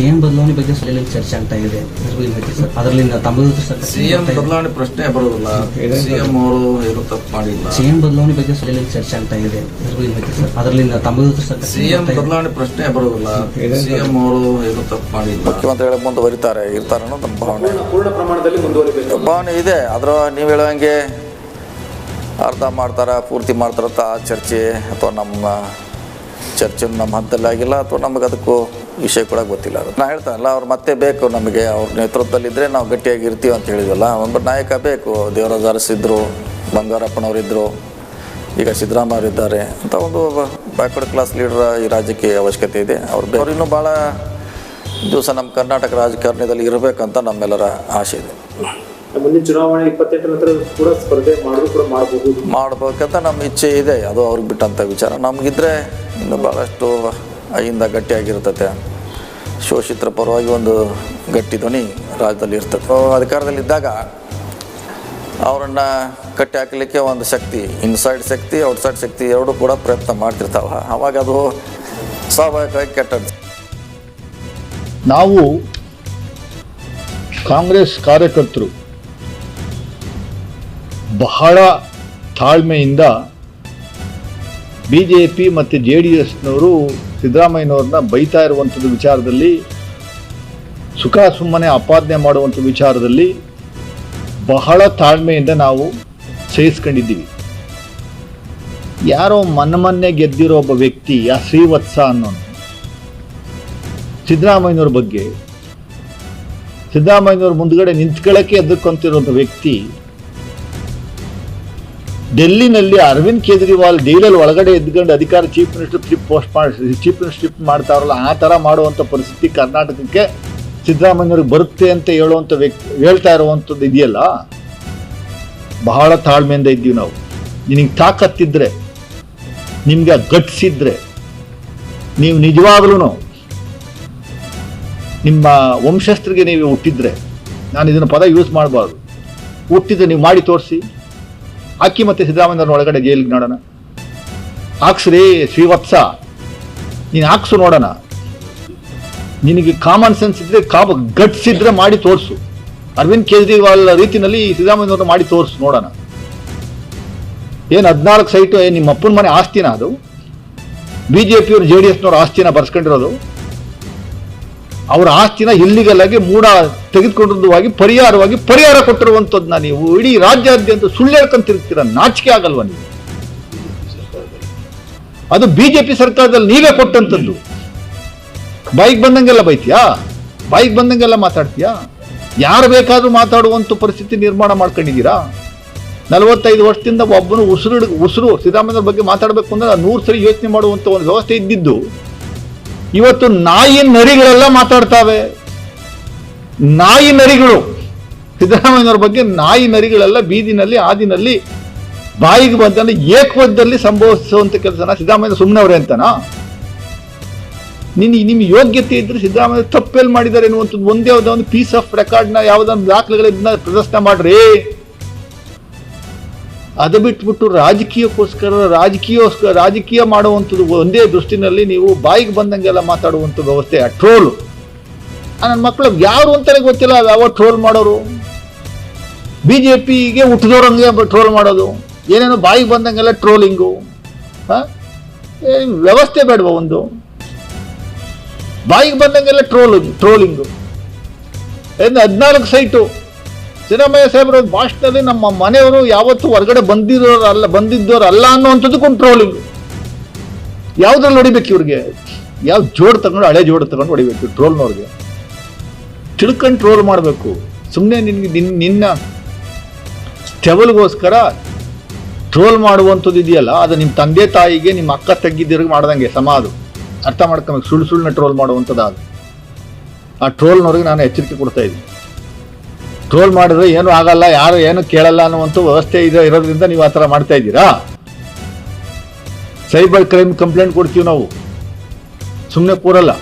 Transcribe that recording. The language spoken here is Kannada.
ಸಿಎಂ ಬದಲಾವಣೆ ಬಗ್ಗೆ ಸಭೆಯಲ್ಲಿ ಚರ್ಚೆ ಆಗ್ತಾ ಇದೆ. ಅದರಲ್ಲಿಂದ ತಮ್ಮದು ಸಿಎಂ ಬದಲಾವಣೆ ಪ್ರಶ್ನೆ ಬರೋದಿಲ್ಲ. ಸಿಎಂ ಅವರು ಏನು ತಪ್ಪು ಮಾಡಿಲ್ಲ. ಸಿಎಂ ಬದಲಾವಣೆ ಬಗ್ಗೆ ಸಭೆಯಲ್ಲಿ ಚರ್ಚೆ ಆಗ್ತಾ ಇದೆ. ಅದರಲ್ಲಿಂದ ತಮ್ಮದು ಸಿಎಂ ಬದಲಾವಣೆ ಪ್ರಶ್ನೆ ಬರೋದಿಲ್ಲ. ಸಿಎಂ ಅವರು ಏನು ತಪ್ಪು ಮಾಡಿಲ್ಲ. ಮುಖ್ಯಮಂತ್ರಿಗಳು ಮುಂದುವರಿತಾರೆ. ಇರ್ತಾರೆ ಅನ್ನೋ ನಮ್ಮ ಭಾವನೆ. ಪೂರ್ಣ ಪ್ರಮಾಣದಲ್ಲಿ ಮುಂದುವರಿಬೇಕು. ಭಾವನೆ ಇದೆ. ಅದರ ನೀವು ಹೇಳುವಂಗೆ ಅರ್ಧ ಮಾಡ್ತಾರ ಪೂರ್ತಿ ಮಾಡ್ತಾರಂತ ಚರ್ಚೆ ಅಥವಾ ನಮ್ಮ ಚರ್ಚೆ ನಮ್ಮ ಹಂತದಲ್ಲಿ ಆಗಿಲ್ಲ ಅಥವಾ ನಮಗೆ ಅದಕ್ಕೂ ವಿಷಯ ಕೂಡ ಗೊತ್ತಿಲ್ಲ. ಅದು ನಾ ಹೇಳ್ತಾನಲ್ಲ ಅವ್ರು ಮತ್ತೆ ಬೇಕು ನಮಗೆ ಅವ್ರ ನೇತೃತ್ವದಲ್ಲಿದ್ದರೆ ನಾವು ಗಟ್ಟಿಯಾಗಿ ಇರ್ತೀವಿ ಅಂತ ಹೇಳಿದ್ವಲ್ಲ ಒಬ್ಬ ನಾಯಕ ಬೇಕು. ದೇವರಾಜ ಅರಸಿದ್ರು ಬಂಗಾರಪ್ಪನವರಿದ್ದರು ಈಗ ಸಿದ್ದರಾಮಯ್ಯರಿದ್ದಾರೆ ಅಂತ ಒಂದು ಬ್ಯಾಕ್ವರ್ಡ್ ಕ್ಲಾಸ್ ಲೀಡರ್ ಈ ರಾಜ್ಯಕ್ಕೆ ಅವಶ್ಯಕತೆ ಇದೆ. ಅವ್ರು ಅವ್ರು ಇನ್ನೂ ಭಾಳ ದಿವಸ ನಮ್ಮ ಕರ್ನಾಟಕ ರಾಜಕಾರಣದಲ್ಲಿ ಇರಬೇಕಂತ ನಮ್ಮೆಲ್ಲರ ಆಸೆ ಇದೆ. ಮುಂದಿನ ಚುನಾವಣೆ ಇಪ್ಪತ್ತೆಂಟು ನಂತರ ಕೂಡ ಸ್ಪರ್ಧೆ ಮಾಡೋದು ಕೂಡ ಮಾಡಬಹುದು ಮಾಡ್ಬೇಕಂತ ನಮ್ಮ ಇಚ್ಛೆ ಇದೆ. ಅದು ಅವ್ರಿಗೆ ಬಿಟ್ಟಂಥ ವಿಚಾರ. ನಮಗಿದ್ರೆ ಇನ್ನು ಭಾಳಷ್ಟು ಅಯ್ಯಿಂದ ಗಟ್ಟಿಯಾಗಿರ್ತತೆ ಶೋಷಿತರ ಪರವಾಗಿ ಒಂದು ಗಟ್ಟಿ ಧ್ವನಿ ರಾಜ್ಯದಲ್ಲಿ ಇರ್ತದೆ. ಅಧಿಕಾರದಲ್ಲಿದ್ದಾಗ ಅವರನ್ನು ಕಟ್ಟಿ ಹಾಕಲಿಕ್ಕೆ ಒಂದು ಶಕ್ತಿ ಇನ್ಸೈಡ್ ಶಕ್ತಿ ಔಟ್ಸೈಡ್ ಶಕ್ತಿ ಎರಡೂ ಕೂಡ ಪ್ರಯತ್ನ ಮಾಡ್ತಿರ್ತಾವ. ಅವಾಗ ಅದು ಸ್ವಾಭಾವಿಕವಾಗಿ ಕೆಟ್ಟದ್ದು. ನಾವು ಕಾಂಗ್ರೆಸ್ ಕಾರ್ಯಕರ್ತರು ಬಹಳ ತಾಳ್ಮೆಯಿಂದ ಬಿ ಜೆ ಪಿ ಮತ್ತು ಜೆ ಡಿ ಎಸ್ನವರು ಸಿದ್ದರಾಮಯ್ಯನವ್ರನ್ನ ಬೈತಾ ಇರುವಂಥದ್ದು ವಿಚಾರದಲ್ಲಿ, ಸುಖ ಸುಮ್ಮನೆ ಆಪಾದನೆ ಮಾಡುವಂಥ ವಿಚಾರದಲ್ಲಿ ಬಹಳ ತಾಳ್ಮೆಯಿಂದ ನಾವು ಸಹಿಸ್ಕೊಂಡಿದ್ದೀವಿ. ಯಾರೋ ಮೊನ್ನೆ ಮೊನ್ನೆ ಗೆದ್ದಿರೋ ಒಬ್ಬ ವ್ಯಕ್ತಿ ಆ ಶ್ರೀವತ್ಸ ಅನ್ನೋನು, ಸಿದ್ದರಾಮಯ್ಯನವ್ರ ಬಗ್ಗೆ, ಸಿದ್ದರಾಮಯ್ಯನವ್ರ ಮುಂದ್ಗಡೆ ನಿಂತ್ಕೊಳ್ಳೋಕ್ಕೆ ಎದುರ್ಕೊಂತಿರುವಂಥ ವ್ಯಕ್ತಿ ಡೆಲ್ಲಿನಲ್ಲಿ ಅರವಿಂದ್ ಕೇಜ್ರಿವಾಲ್ ಜೈಲಲ್ಲಿ ಒಳಗಡೆ ಎದ್ಕೊಂಡು ಅಧಿಕಾರ ಚೀಫ್ ಮಿನಿಸ್ಟರ್ ಚಿಪ್ ಪೋಸ್ಟ್ ಮಾಡಿ, ಚೀಫ್ ಮಿನಿಸ್ಟರ್ ಚಿಪ್ ಮಾಡ್ತಾರಲ್ಲ ಆ ಥರ ಮಾಡುವಂಥ ಪರಿಸ್ಥಿತಿ ಕರ್ನಾಟಕಕ್ಕೆ ಸಿದ್ದರಾಮಯ್ಯವ್ರಿಗೆ ಬರುತ್ತೆ ಅಂತ ಹೇಳುವಂಥ ವ್ಯಕ್ತಿ, ಹೇಳ್ತಾ ಇರುವಂಥದ್ದು ಇದೆಯಲ್ಲ? ಬಹಳ ತಾಳ್ಮೆಯಿಂದ ಇದ್ದೀವಿ ನಾವು. ನಿನಗೆ ತಾಕತ್ತಿದ್ರೆ ನಿಮಗೆ ಗಟ್ಸಿದ್ರೆ ನೀವು ನಿಜವಾಗ್ಲೂ ನಿಮ್ಮ ವಂಶಸ್ಥರಿಗೆ ನೀವು ಹುಟ್ಟಿದ್ರೆ ನಾನು ಇದನ್ನು ಪದ ಯೂಸ್ ಮಾಡಬಾರ್ದು. ಹುಟ್ಟಿದ್ರೆ ನೀವು ಮಾಡಿ ತೋರಿಸಿ. ಹಾಕಿ ಮತ್ತೆ ಸಿದ್ದರಾಮಯ್ಯವ್ರನ್ನ ಒಳಗಡೆ ಜೈಲಿಗೆ ನೋಡೋಣ. ಹಾಕ್ಸ್ರಿ ಶ್ರೀವತ್ಸ. ನೀನು ಹಾಕ್ಸು ನೋಡೋಣ. ನಿನಗೆ ಕಾಮನ್ ಸೆನ್ಸ್ ಇದ್ರೆ ಕಾಬ ಗಟ್ಸ್ ಇದ್ರೆ ಮಾಡಿ ತೋರಿಸು. ಅರವಿಂದ್ ಕೇಜ್ರಿವಾಲ್ ರೀತಿನಲ್ಲಿ ಸಿದ್ದರಾಮಯ್ಯವ್ರನ್ನ ಮಾಡಿ ತೋರಿಸು ನೋಡೋಣ. ಏನು ಹದಿನಾಲ್ಕು ಸೈಟು ನಿಮ್ಮ ಅಪ್ಪನ ಮನೆ ಆಸ್ತಿನ ಅದು? ಬಿ ಜೆ ಪಿಯವರು ಜೆ ಡಿ ಎಸ್ನವ್ರ ಆಸ್ತಿನ ಬರ್ಸ್ಕೊಂಡಿರೋದು? ಅವರ ಆಸ್ತಿನ ಇಲ್ಲಿಗಲ್ ಆಗಿ ಮೂಡ ತೆಗೆದುಕೊಂಡಿರುವುದಾಗಿ ಪರಿಹಾರವಾಗಿ ಪರಿಹಾರ ಕೊಟ್ಟಿರುವಂಥದ್ದನ್ನ ನೀವು ಇಡೀ ರಾಜ್ಯಾದ್ಯಂತ ಸುಳ್ಳು ಹೇಳ್ಕೊಂತಿರ್ತೀರ ನಾಚಿಕೆ ಆಗಲ್ವಾ ನೀವು? ಅದು ಬಿಜೆಪಿ ಸರ್ಕಾರದಲ್ಲಿ ನೀವೇ ಕೊಟ್ಟಂತದ್ದು ಬೈಕ್ ಬಂದಂಗೆಲ್ಲ ಬೈತೀಯಾ? ಬೈಕ್ ಬಂದಂಗೆಲ್ಲ ಮಾತಾಡ್ತೀಯಾ? ಯಾರು ಬೇಕಾದರೂ ಮಾತಾಡುವಂಥ ಪರಿಸ್ಥಿತಿ ನಿರ್ಮಾಣ ಮಾಡ್ಕೊಂಡಿದ್ದೀರಾ? ನಲವತ್ತೈದು ವರ್ಷದಿಂದ ಒಬ್ಬನು ಉಸಿರು ಉಸಿರು ಸಿದ್ದರಾಮಯ್ಯ ಬಗ್ಗೆ ಮಾತಾಡಬೇಕು ಅಂದ್ರೆ ನೂರು ಸರಿ ಯೋಚನೆ ಮಾಡುವಂಥ ಒಂದು ವ್ಯವಸ್ಥೆ ಇದ್ದಿದ್ದು. ಇವತ್ತು ನಾಯಿ ನರಿಗಳೆಲ್ಲ ಮಾತಾಡ್ತಾವೆ. ನಾಯಿ ನರಿಗಳು. ಸಿದ್ದರಾಮಯ್ಯನವ್ರ ಬಗ್ಗೆ ನಾಯಿ ನರಿಗಳೆಲ್ಲ ಬೀದಿನಲ್ಲಿ, ಆದಿನಲ್ಲಿ, ಬಾಯಿಗೆ ಬಂದಲ್ಲಿ ಏಕವದ್ದಲ್ಲಿ ಸಂಭವಿಸುವಂತ ಕೆಲಸನ ಸಿದ್ದರಾಮಯ್ಯ ಸುಮ್ಮನವ್ರೆ ಅಂತನಾ? ನಿನ್ ನಿಮ್ಮ ಯೋಗ್ಯತೆ ಇದ್ರೆ ಸಿದ್ದರಾಮಯ್ಯ ತಪ್ಪೆಲ್ಲಿ ಮಾಡಿದ್ದಾರೆ ಎನ್ನುವಂಥದ್ದು ಒಂದೇ ಒಂದು ಪೀಸ್ ಆಫ್ ರೆಕಾರ್ಡ್ನ ಯಾವುದೊಂದು ದಾಖಲೆಗಳಿಂದ ಪ್ರದರ್ಶನ ಮಾಡ್ರಿ. ಅದು ಬಿಟ್ಬಿಟ್ಟು ರಾಜಕೀಯಕ್ಕೋಸ್ಕರ ರಾಜಕೀಯೋಸ್ಕರ ರಾಜಕೀಯ ಮಾಡುವಂಥದ್ದು ಒಂದೇ ದೃಷ್ಟಿನಲ್ಲಿ ನೀವು ಬಾಯಿಗೆ ಬಂದಂಗೆಲ್ಲ ಮಾತಾಡುವಂಥ ವ್ಯವಸ್ಥೆ ಟ್ರೋಲು ನನ್ನ ಮಕ್ಕಳು ಯಾರು ಅಂತಲೇ ಗೊತ್ತಿಲ್ಲ ಯಾವ ಟ್ರೋಲ್ ಮಾಡೋರು. ಬಿ ಜೆ ಪಿಗೆ ಹುಟ್ಟಿದವ್ರಂಗೆ ಟ್ರೋಲ್ ಮಾಡೋದು. ಏನೇನೋ ಬಾಯಿಗೆ ಬಂದಂಗೆಲ್ಲ ಟ್ರೋಲಿಂಗು ವ್ಯವಸ್ಥೆ ಬೇಡವಾ ಒಂದು? ಬಾಯಿಗೆ ಬಂದಂಗೆಲ್ಲ ಟ್ರೋಲ್ ಟ್ರೋಲಿಂಗು ಏನು ಹದಿನಾಲ್ಕು ಸೈಟು. ಸಿದ್ದರಾಮಯ್ಯ ಸಾಹೇಬ್ರ, ಭಾಷಣದಲ್ಲಿ ನಮ್ಮ ಮನೆಯವರು ಯಾವತ್ತು ಹೊರಗಡೆ ಬಂದಿರೋರು ಅಲ್ಲ ಬಂದಿದ್ದವರು ಅಲ್ಲ ಅನ್ನುವಂಥದ್ದು ಟ್ರೋಲಿಂಗ್ ಯಾವ್ದ್ರಲ್ಲಿ ಹೊಡಿಬೇಕು ಇವ್ರಿಗೆ? ಯಾವ ಜೋಡ್ ತಗೊಂಡು ಹಳೆ ಜೋಡ್ ತಗೊಂಡು ಹೊಡಿಬೇಕು ಟ್ರೋಲ್ನವ್ರಿಗೆ ತಿಳ್ಕೊಂಡು ಟ್ರೋಲ್ ಮಾಡಬೇಕು. ಸುಮ್ಮನೆ ನಿನ್ಗೆ ನಿನ್, ನಿನ್ನ ಸ್ಟೆವಲ್ಗೋಸ್ಕರ ಟ್ರೋಲ್ ಮಾಡುವಂಥದ್ದು ಇದೆಯಲ್ಲ, ಅದು ನಿಮ್ಮ ತಂದೆ ತಾಯಿಗೆ ನಿಮ್ಮ ಅಕ್ಕ ತಂಗಿದಿರಿಗೆ ಮಾಡ್ದಂಗೆ, ಸಮ ಅದು. ಅರ್ಥ ಮಾಡ್ಕೊಬೇಕು, ಸುಳ್ಳು ಸುಳ್ಳನ್ನ ಟ್ರೋಲ್ ಮಾಡುವಂಥದ್ದು ಅದು. ಆ ಟ್ರೋಲ್ನವ್ರಿಗೆ ನಾನು ಎಚ್ಚರಿಕೆ ಕೊಡ್ತಾ ಇದ್ದೀನಿ. ಟ್ರೋಲ್ ಮಾಡಿದ್ರೆ ಏನು ಆಗಲ್ಲ, ಯಾರು ಏನು ಕೇಳಲ್ಲ ಅನ್ನುವಂಥ ವ್ಯವಸ್ಥೆ ಇದೆ, ಇರೋದ್ರಿಂದ ನೀವು ಆ ಥರ ಮಾಡ್ತಾ ಇದ್ದೀರಾ? ಸೈಬರ್ ಕ್ರೈಮ್ ಕಂಪ್ಲೇಂಟ್ ಕೊಡ್ತೀವಿ ನಾವು. ಸುಮ್ಮನೆ ಕೂರಲ್ಲ.